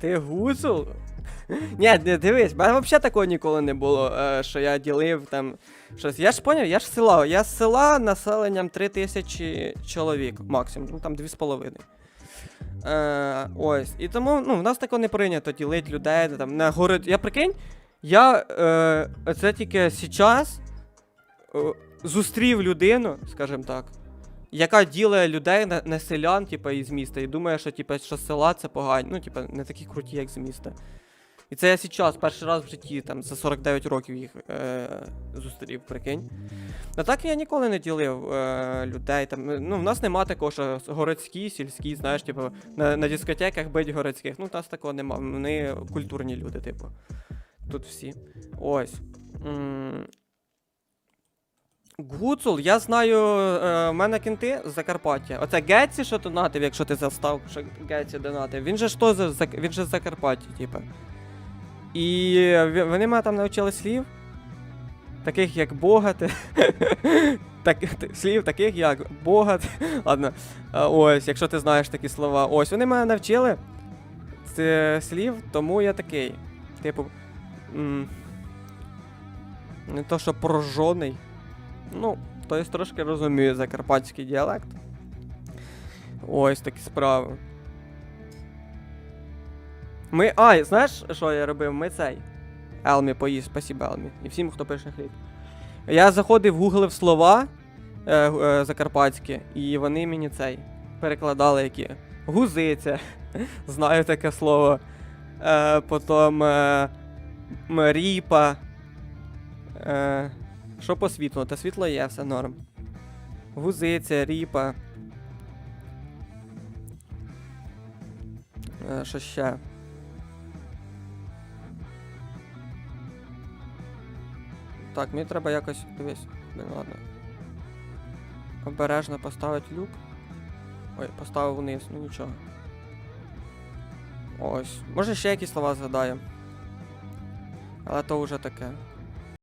Ти гуцул? Ні, дивись, в мене взагалі такого ніколи не було, е, що я ділив там щось. Я ж поняв, я ж села. Я з села населенням 3 тисячі чоловік, максимум, ну там 2,5. Е, ось. І тому ну, в нас такого не прийнято ділити людей там, на город. Я прикинь, я е, це тільки зараз е, зустрів людину, скажімо так, яка ділить людей на, на селян, типу, із міста, і думає, що, типу, що села це погані, ну, типу, не такі круті, як з міста. І це я зараз, перший раз в житті, там, за 49 років їх е, зустрів, прикинь. А так я ніколи не ділив е, людей. Там, е, ну, в нас нема такого, що городські, сільські, знаєш, типу, на, на дискотеках бить городських. Ну, в нас такого нема. Вони культурні люди, типу. Тут всі. Ось. Гуцул, я знаю, е, в мене кінти з Закарпаття. Оце Гетці, що донатив, якщо ти застав, що Гетці донатив. Він же ж то він же з Закарпаття, типу. І вони мене там навчили слів, таких як богат. так, слів таких як богат. Ладно. Ось, якщо ти знаєш такі слова. Ось, вони мене навчили з слів, тому я такий. Типу. Не то, що прожжений. Ну, то трошки розумію закарпатський діалект. Ось такі справи. Ми. Ай, знаєш, що я робив? Ми цей. Елмі поїзд, спасибо, Елмі. І всім, хто пише хліб. Я заходив, гуглив слова е, е, закарпатські, і вони мені цей перекладали які. Гузиця. Знаю таке слово. Е, потім е, ріпа. Е, що по світлу? Та світло є, все норм. Гузиця, ріпа. Е, що ще? Так, мені треба якось. Дивись. Блін, ладно. Обережно поставити люк. Ой, поставив вниз, ну нічого. Ось. Може ще якісь слова згадаю. Але то вже таке.